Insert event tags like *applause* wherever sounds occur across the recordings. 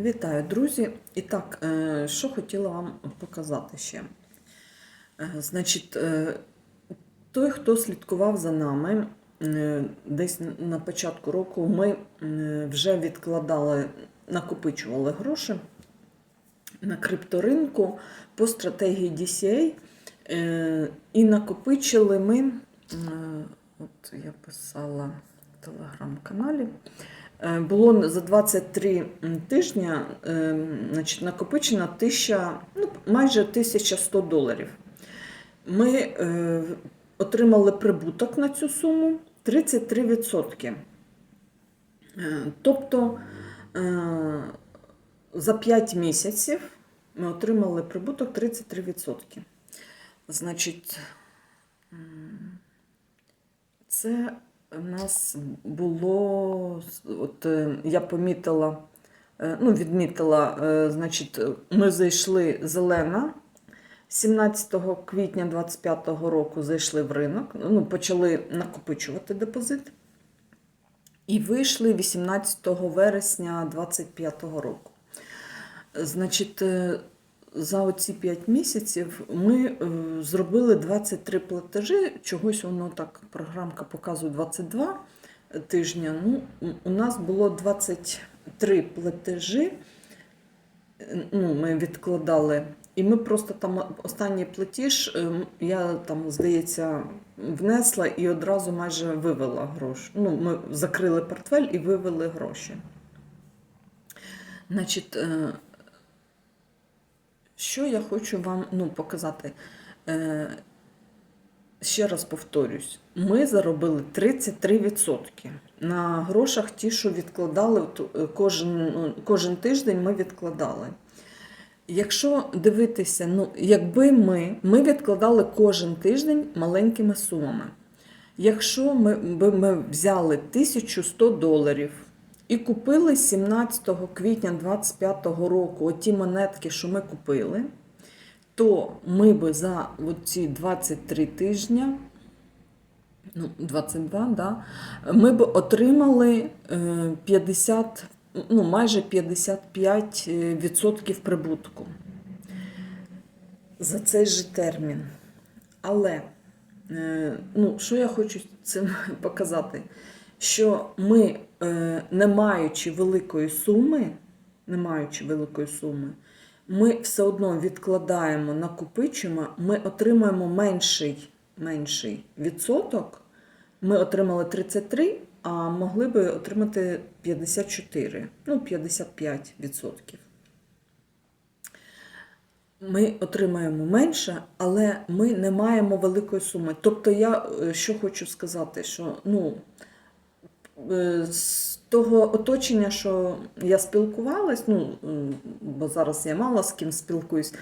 Вітаю, друзі! І так, е, що хотіла вам показати ще. Е, Значить, е, той, хто слідкував за нами, десь на початку року ми вже відкладали, накопичували гроші на крипторинку по стратегії DCA. І накопичили ми, от я писала в телеграм-каналі. Е, Було за 23 тижня е, значить, накопичено 1000, ну, майже 1100 доларів. Ми е, отримали прибуток на цю суму 33%. Е, Тобто е, за 5 місяців ми отримали прибуток 33%. Значить, це у нас було, от е, я помітила, е, ну, відмітила, е, значить, ми зайшли зелена. 17 квітня 2025 року зайшли в ринок, ну, почали накопичувати депозит. І вийшли 18 вересня 2025 року. Значить, за оці 5 місяців ми е, зробили 23 платежі. Чогось воно так, програмка показує 22 тижня. Ну, у нас було 23 платежі. Е, Ну, ми відкладали. І ми просто там останній платіж, е, я там, здається, внесла і одразу майже вивела гроші. Ну, ми закрили портфель і вивели гроші. Значить, що я хочу вам ну, показати? Е, Ще раз повторюсь, ми заробили 33% на грошах, ті, що відкладали е, кожен, ну, кожен тиждень ми відкладали. Якщо дивитися, ну, якби ми, ми відкладали кожен тиждень маленькими сумами. Якщо ми, би ми взяли 1100 доларів і купили 17 квітня 2025 року оті монетки, що ми купили, то ми би за ці 23 тижня, ну, 22, да, ми б отримали е, 50, ну, майже 55% прибутку за цей же термін. Але, е, ну, що я хочу цим *laughs* показати? Що ми, е, не маючи великої суми, не маючи великої суми, ми все одно відкладаємо, накопичуємо, ми отримаємо менший, менший відсоток. Ми отримали 33, а могли би отримати 54, ну 55%. Ми отримаємо менше, але ми не маємо великої суми. Тобто, я е, що хочу сказати, що ну, з того оточення, що я спілкувалась, ну, бо зараз я мало з ким спілкуюсь,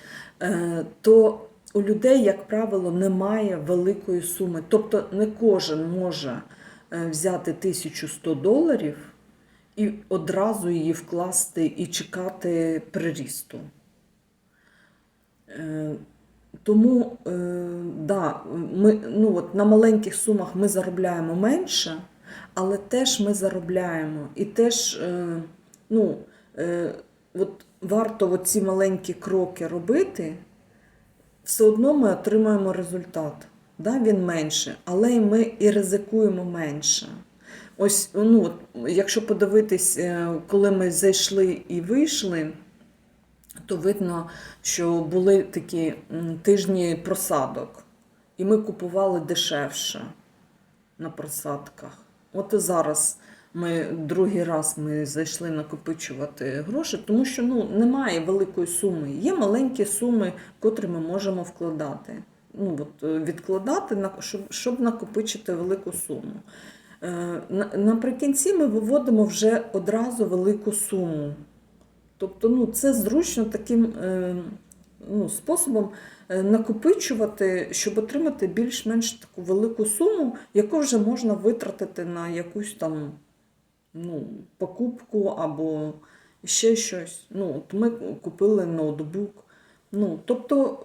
е, то у людей, як правило, немає великої суми. Тобто не кожен може е, взяти 1100 доларів і одразу її вкласти і чекати прирісту. Е, Тому е, да, ми, ну, от на маленьких сумах ми заробляємо менше, але теж ми заробляємо. І теж е, ну, е, от варто ці маленькі кроки робити, все одно ми отримаємо результат. Да, він менше, але й ми і ризикуємо менше. Ось, ну, якщо подивитись, е, коли ми зайшли і вийшли, то видно, що були такі тижні просадок, і ми купували дешевше на просадках. От і зараз ми другий раз ми зайшли накопичувати гроші, тому що ну, немає великої суми. Є маленькі суми, котрі ми можемо вкладати. Ну, от, е, відкладати, щоб, щоб накопичити велику суму. Е, Наприкінці ми виводимо вже одразу велику суму. Тобто, ну, це зручно таким е, ну, способом накопичувати, щоб отримати більш-менш таку велику суму, яку вже можна витратити на якусь там ну, покупку або ще щось. Ну, от ми купили ноутбук. Ну, тобто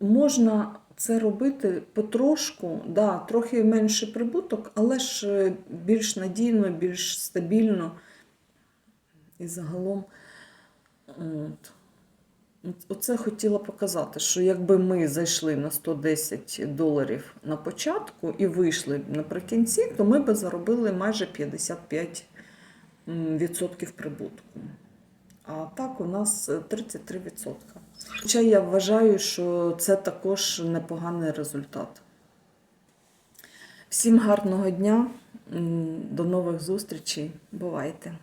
можна це робити потрошку, да, трохи менший прибуток, але ж е, більш надійно, більш стабільно. І загалом От. Оце хотіла показати, що якби ми зайшли на 110 доларів на початку і вийшли наприкінці, то ми би заробили майже 55 м, відсотків прибутку. А так у нас е, 33 відсотка. Хоча я вважаю, що це також непоганий результат. Всім гарного дня, до нових зустрічей. Бувайте!